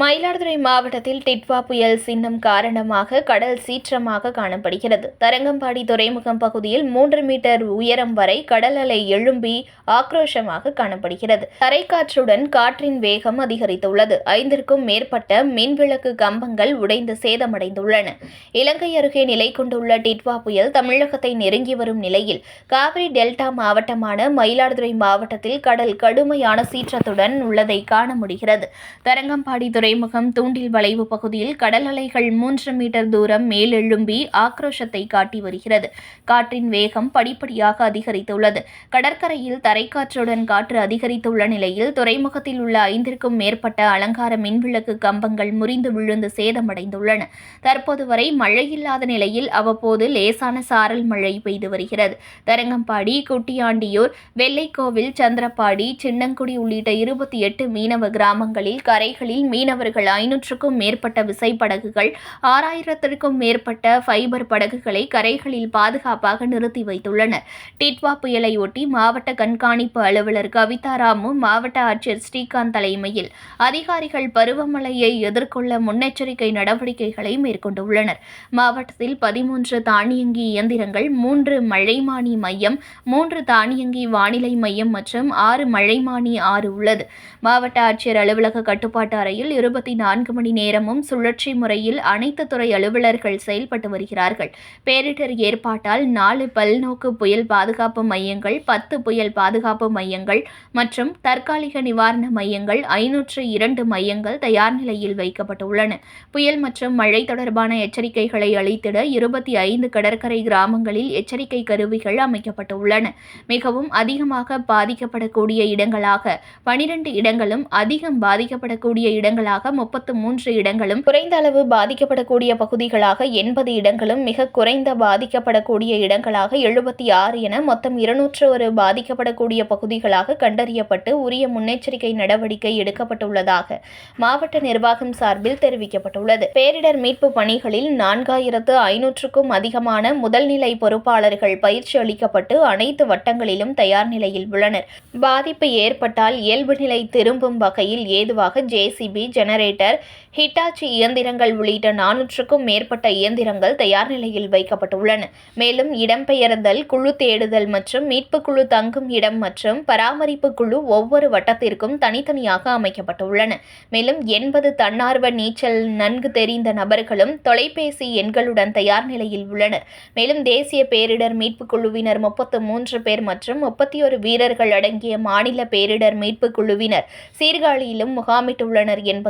மயிலாடுதுறை மாவட்டத்தில் டிட்வா புயல் சின்னம் காரணமாக கடல் சீற்றமாக காணப்படுகிறது. தரங்கம்பாடி துறைமுகம் பகுதியில் மூன்று மீட்டர் உயரம் வரை கடல் அலை எழும்பி ஆக்ரோஷமாக காணப்படுகிறது. தரைக்காற்றுடன் காற்றின் வேகம் அதிகரித்துள்ளது. ஐந்திற்கும் மேற்பட்ட மின்விளக்கு கம்பங்கள் உடைந்து சேதமடைந்துள்ளன. இலங்கை அருகே நிலை கொண்டுள்ள டிட்வா புயல் தமிழகத்தை நெருங்கி வரும் நிலையில் காவிரி டெல்டா மாவட்டமான மயிலாடுதுறை மாவட்டத்தில் கடல் கடுமையான சீற்றத்துடன் உள்ளதை காண முடிகிறது. தரங்கம்பாடி துறை துறைமுகம் தூண்டில் வளைவு பகுதியில் கடல் அலைகள் மூன்று மீட்டர் தூரம் மேலெழும்பி ஆக்ரோஷத்தை காட்டி வருகிறது. காற்றின் வேகம் படிப்படியாக அதிகரித்துள்ளது. கடற்கரையில் தரைக்காற்றுடன் காற்று அதிகரித்துள்ள நிலையில் துறைமுகத்தில் உள்ள ஐந்திற்கும் மேற்பட்ட அலங்கார மின்விளக்கு கம்பங்கள் முறிந்து விழுந்து சேதமடைந்துள்ளன. தற்போது வரை மழை இல்லாத நிலையில் அவ்வப்போது லேசான சாரல் மழை பெய்து வருகிறது. தரங்கம்பாடி குட்டியாண்டியூர் வெள்ளைக்கோவில் சந்திரப்பாடி சின்னங்குடி உள்ளிட்ட இருபத்தி எட்டு மீனவ கிராமங்களில் கரைகளில் மீனவ மீனவர்கள் ஐநூற்றுக்கும் மேற்பட்ட விசைப்படகுகள் ஆறாயிரத்திற்கும் மேற்பட்ட ஃபைபர் படகுகளை கரைகளில் பாதுகாப்பாக நிறுத்தி வைத்துள்ளனர். டிட்வா புயலையொட்டி மாவட்ட கண்காணிப்பு அலுவலர் கவிதா ராமு மாவட்ட ஆட்சியர் ஸ்ரீகாந்த் தலைமையில் அதிகாரிகள் பருவமழையை எதிர்கொள்ள முன்னெச்சரிக்கை நடவடிக்கைகளை மேற்கொண்டுள்ளனர். மாவட்டத்தில் பதிமூன்று தானியங்கி இயந்திரங்கள் மூன்று மழைமானி மையம் மூன்று தானியங்கி வானிலை மையம் மற்றும் ஆறு மழைமானி ஆறு உள்ளது. மாவட்ட ஆட்சியர் அலுவலக கட்டுப்பாட்டு அறையில் இருபத்தி நான்கு மணி நேரமும் சுழற்சி முறையில் அனைத்து துறை அலுவலர்கள் செயல்பட்டு வருகிறார்கள். பேரிடர் ஏற்பாட்டால் நாலு பல்நோக்கு புயல் பாதுகாப்பு மையங்கள் பத்து புயல் பாதுகாப்பு மையங்கள் மற்றும் தற்காலிக நிவாரண மையங்கள் ஐநூற்று இரண்டு மையங்கள் தயார் நிலையில் வைக்கப்பட்டுள்ளன. புயல் மற்றும் மழை தொடர்பான எச்சரிக்கைகளை அளித்திட இருபத்தி ஐந்து கடற்கரை கிராமங்களில் எச்சரிக்கை கருவிகள் அமைக்கப்பட்டுள்ளன. மிகவும் அதிகமாக பாதிக்கப்படக்கூடிய இடங்களாக பனிரெண்டு இடங்களும் அதிகம் பாதிக்கப்படக்கூடிய இடங்களாக முப்பத்து மூன்று இடங்களும் குறைந்த அளவு பாதிக்கப்படக்கூடிய பகுதிகளாக எண்பது இடங்களும் மிக குறைந்த பாதிக்கப்படக்கூடிய இடங்களாக எழுபத்தி ஆறு என மொத்தம் இருநூற்று ஒரு பாதிக்கப்படக்கூடிய பகுதிகளாக கண்டறியப்பட்டு உரிய முன்னெச்சரிக்கை நடவடிக்கை எடுக்கப்பட்டுள்ளதாக மாவட்ட நிர்வாகம் சார்பில் தெரிவிக்கப்பட்டுள்ளது. பேரிடர் மீட்பு பணிகளில் நான்காயிரத்து ஐநூற்றுக்கும் அதிகமான முதல்நிலை பொறுப்பாளர்கள் பயிற்சி அளிக்கப்பட்டு அனைத்து வட்டங்களிலும் தயார் நிலையில் உள்ளனர். பாதிப்பு ஏற்பட்டால் இயல்பு நிலை திரும்பும் வகையில் ஏதுவாக ஜேசிபி ஜெனரேட்டர் ஹிட்டாச்சி இயந்திரங்கள் உள்ளிட்ட நானூற்றுக்கும் மேற்பட்ட இயந்திரங்கள் தயார் நிலையில் வைக்கப்பட்டுள்ளன. மேலும் இடம்பெயர்தல் குழு தேடுதல் மற்றும் மீட்பு குழு தங்கும் இடம் மற்றும் பராமரிப்பு குழு ஒவ்வொரு வட்டத்திற்கும் தனித்தனியாக அமைக்கப்பட்டுள்ளன. மேலும் எண்பது தன்னார்வ நீச்சல் நன்கு தெரிந்த நபர்களும் தொலைபேசி எண்களுடன் தயார் நிலையில் உள்ளனர். மேலும் தேசிய பேரிடர் மீட்பு குழுவினர் முப்பத்து மூன்று பேர் மற்றும் முப்பத்தி ஒரு வீரர்கள் அடங்கிய மாநில பேரிடர் மீட்பு குழுவினர் சீர்காழியிலும் முகாமிட்டுள்ளனர் என்பது